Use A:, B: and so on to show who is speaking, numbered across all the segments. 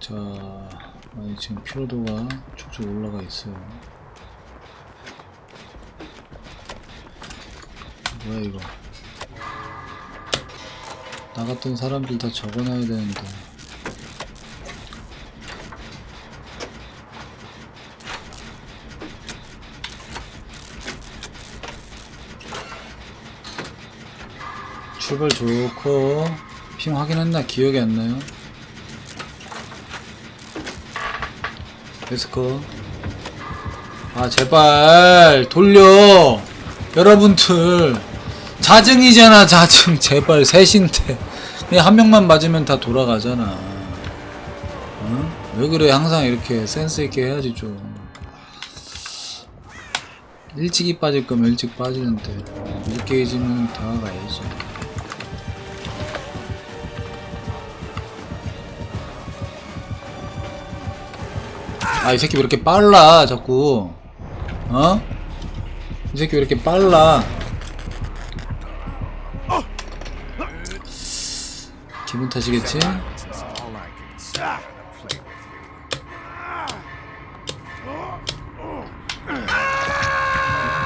A: 자, 많이 지금 피로도가 쭉쭉 올라가 있어요. 뭐야 이거? 나갔던 사람들 다 적어놔야 되는데. 출발 좋고 핑 확인했나 기억이 안 나요. 데스커 아 제발 돌려. 여러분들. 자증이잖아 자증. 제발 셋인데. 그냥 한 명만 맞으면 다 돌아가잖아. 어? 왜 그래? 항상 이렇게 센스 있게 해야지 좀. 일찍이 빠질 거면 일찍 빠지는데. 늦게 해지면 다가가야지 아 이 새끼 왜 이렇게 빨라 자꾸 어? 이 새끼 왜 이렇게 빨라 기분 탓이겠지?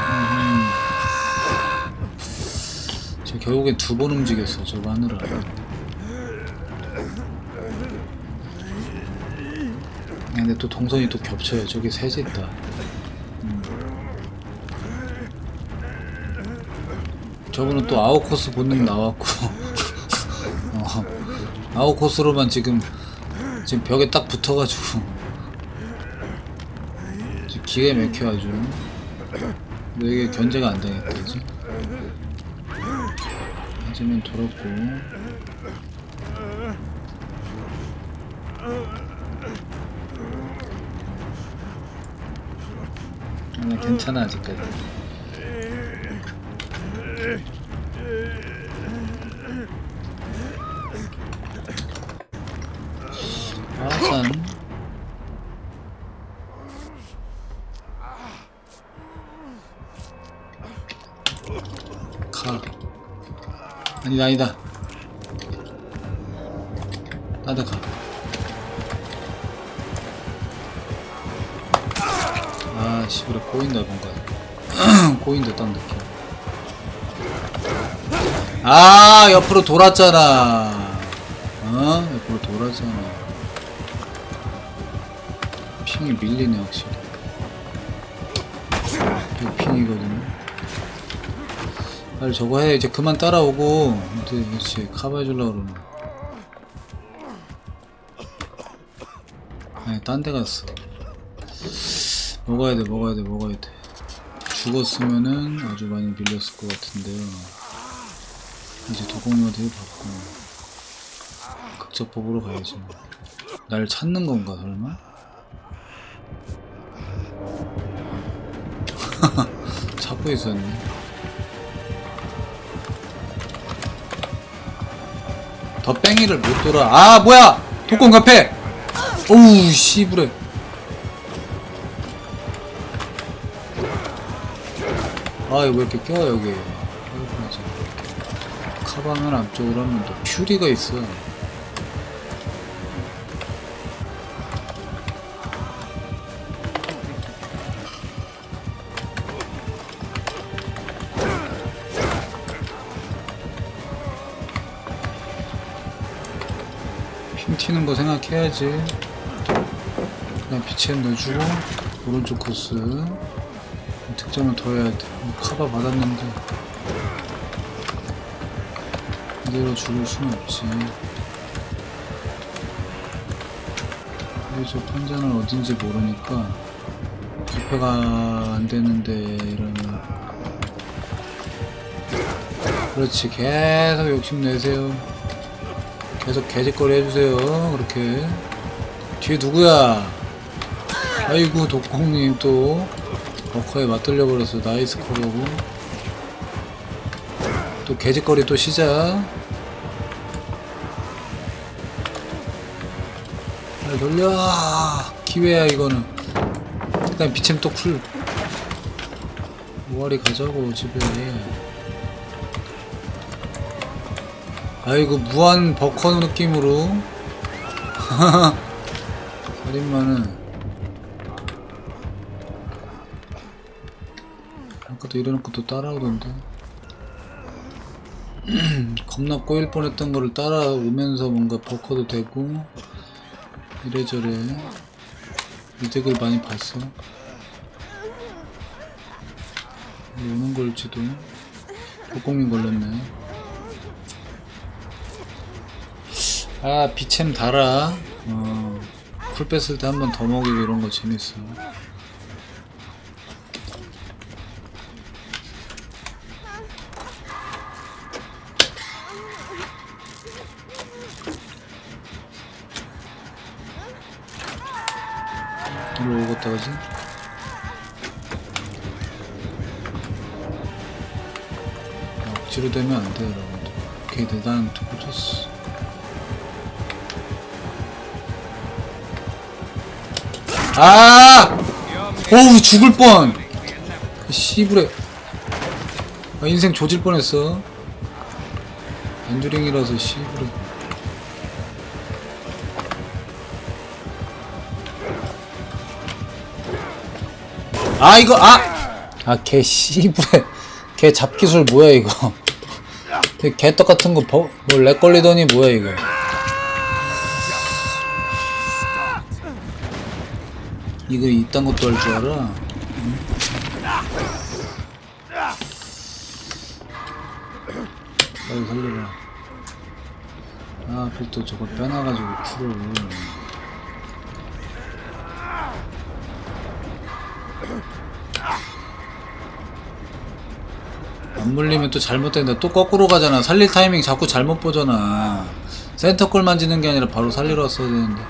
A: 음. 저 결국엔 두 번 움직였어 저거 하느라 근데 또 동선이 또 겹쳐요. 저기 셋이 있다. 음. 저분은 또 아웃코스 본능 나왔고, 어, 아웃코스로만 지금, 지금 벽에 딱 붙어가지고, 지금 기가 막혀 아주. 근데 이게 견제가 안 되겠다, 그지? 하지만 돌았고, 아, 괜찮아 아직까지. 아산. 가. 아니다 아니다. 아, 씨부레 꼬인다, 뭔가. 꼬인다, 딱 느낌. 아, 옆으로 돌았잖아. 어? 옆으로 돌았잖아. 핑이 밀리네, 확실히. 이거 핑이거든요. 빨리 저거 해. 이제 그만 따라오고. 어떻게, 그렇지. 커버해주려고 그러네. 아니, 딴 데 갔어. 먹어야 돼, 먹어야 돼, 먹어야 돼. 죽었으면은 아주 많이 밀렸을 것 같은데요. 이제 도공모드 받고 극적법으로 가야지. 뭐. 날 찾는 건가 설마? 찾고 있었네. 더 뺑이를 못 돌아. 아 뭐야! 독공 카페! 오우 씨부레. 아 이거 왜 이렇게 껴 여기? 맞아. 카방을 앞쪽으로 하면 또 퓨리가 있어. 핀 튀는 거 생각해야지. 그냥 빛에 넣어주고 오른쪽 코스 득점을 더 해야 돼. 카바 받았는데 이대로 죽을 수는 없지. 저 판자는 어딘지 모르니까 접회가 안 되는데 이러면 그렇지 계속 욕심내세요. 계속 개짓거리 해주세요. 그렇게 뒤에 누구야? 아이고 독공님 또 버커에 맞들려 버렸어 나이스 콜하고. 또 개짓거리 또 시작. 잘 돌려. 기회야 이거는. 일단 비챔 또쿨. 모아리 가자고 집에. 아이고 무한 버커 느낌으로. 살인마는 아까도 이래놓고 또 따라오던데. 겁나 꼬일 뻔했던 거를 따라오면서 뭔가 버커도 되고 이래저래 이득을 많이 봤어. 오는 걸지도 복공님 걸렸네. 아 비챔 달아. 어, 풀 뺐을 때 한 번 더 먹이고 이런 거 재밌어 오겠다 그지? 억지로 되면 안 돼요 여러분들 오케이 대단 두고 줬어 아! 어우 죽을 뻔! 씨부레 아, 인생 조질 뻔했어 안주링이라서 씨부레 아 이거 아! 아개 씨부레 개 잡기술 뭐야 이거 개떡 같은 거뭐렉 걸리더니 뭐야 이거 이거 이딴 것도 할 줄 알아? 응? 빨리 살려라 아 또 저거 빼놔가지고 풀을 안 물리면 또 잘못된다 또 거꾸로 가잖아 살릴 타이밍 자꾸 잘못 보잖아 센터 골 만지는 게 아니라 바로 살리러 왔어야 되는데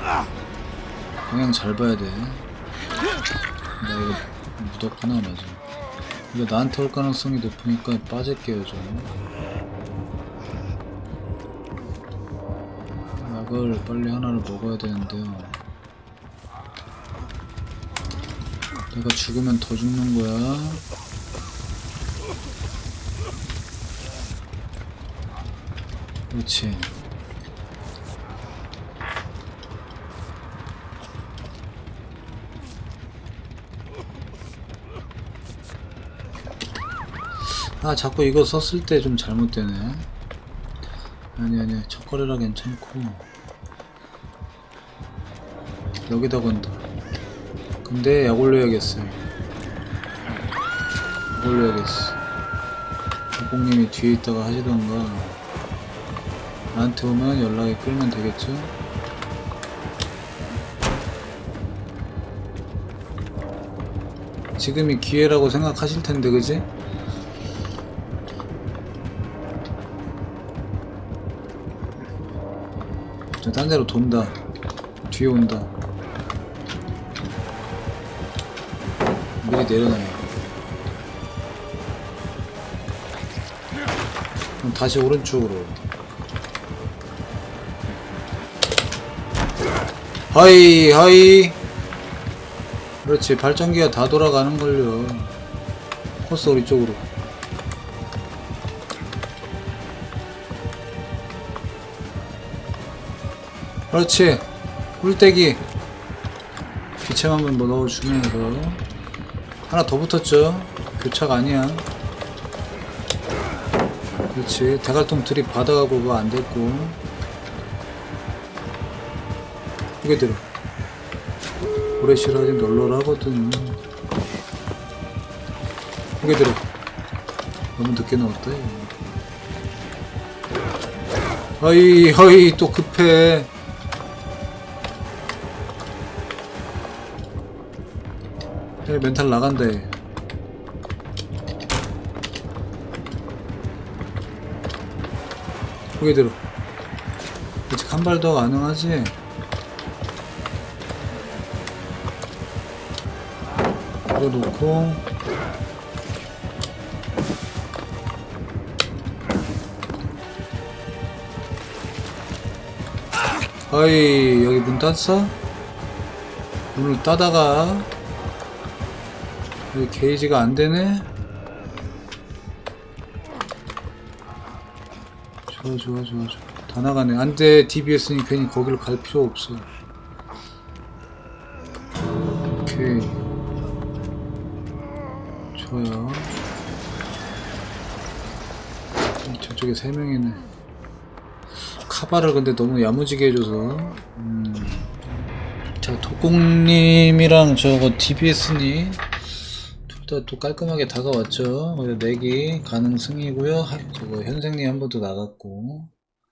A: 자 방향 잘 봐야 돼. 나 이거 무덕 하나 맞아. 이거 나한테 올 가능성이 높으니까 빠질게요 좀. 약을 빨리 하나를 먹어야 되는데요. 내가 죽으면 더 죽는 거야. 그렇지. 아 자꾸 이거 썼을 때 좀 잘못되네 아니 아니 첫 거래라 괜찮고 여기다 건다 근데 약 올려야겠어요 약 올려야겠어 박공님이 뒤에 있다가 하시던가 나한테 오면 연락이 끌면 되겠죠 지금이 기회라고 생각하실 텐데 그지? 저딴 데로 돈다. 뒤에 온다. 미리 내려놔요. 그럼 다시 오른쪽으로. 하이, 하이. 그렇지. 발전기가 다 돌아가는 걸요. 코스 우리 쪽으로. 그렇지 꿀떼기 기체 한번 뭐 넣어주면서 하나 더 붙었죠. 교차가 아니야. 그렇지. 대갈통 드립 받아가고 그거 안됐고. 고개 들어. 오래 싫어하지 널널하거든. 고개 들어. 너무 늦게 넣었다. 허이 허이 또 급해 야, 멘탈 나간다 얘. 고개 들어 아직 한 발 더 가능하지 이거 놓고 어이 여기 문 땄어? 문을 따다가 여기 게이지가 안 되네? 좋아, 좋아, 좋아, 좋아. 다 나가네. 안 돼. DBS니 괜히 거기로 갈 필요 없어. 오케이. 좋아요. 음, 저쪽에 세 명이네. 카바를 근데 너무 야무지게 해줘서. 음. 자, 독공님이랑 저거 DBS니 둘다또 깔끔하게 다가왔죠. 그래서 내기 가능 승이고요. 하- 저거 현생님 한 번 더 나갔고.